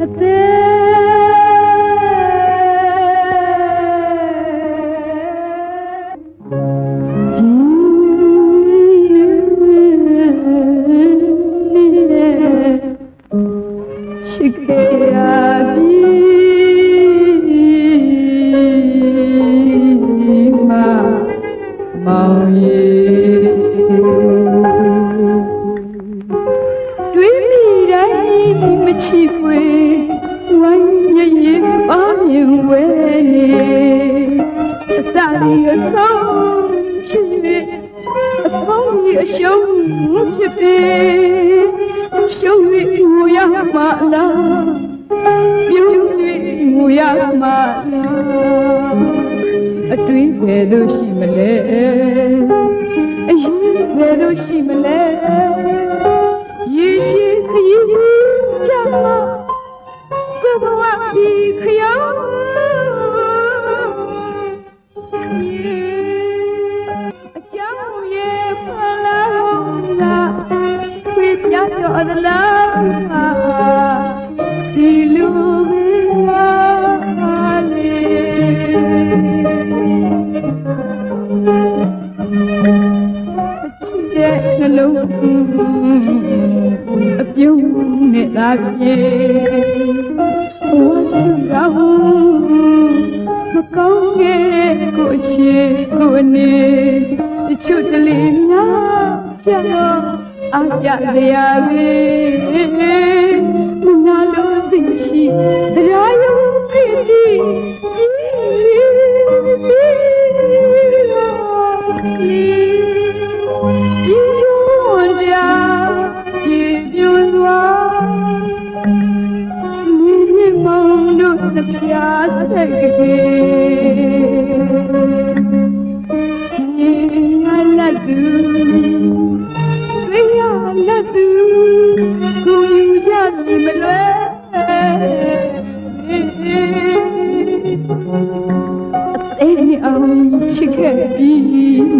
အ အစလေးအဆုံးဖြစ်၍အဆုံးကြီးအရှုံးဖြစ်ပေရှုံး၍ငိုရမှာလားပြုံး၍ငိုရမှာလားအတွေးပဲလို့ရှိမလဲ သလားဒီလူပဲလေချစ်တဲ့နှလုံးအပြုံးနဲ့သာပြေဘဝစုရောမကောင်းခဲ့ကိုအချစ်ကိုအနေတချို့တလေများကြတော့ အားကြရပဲမနာလို့သိရှိတရားယုံပြည့်တည်ဒီကျွန်းတရားဒီပြွန်သွားမိမိမောင်တို့တစ်ပြားဆက်ကလေးငါလက်သူသိ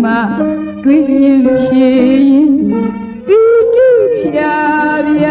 မှတွေ့ရင်ရှိရင်ပြီးကြည့်ပြပြ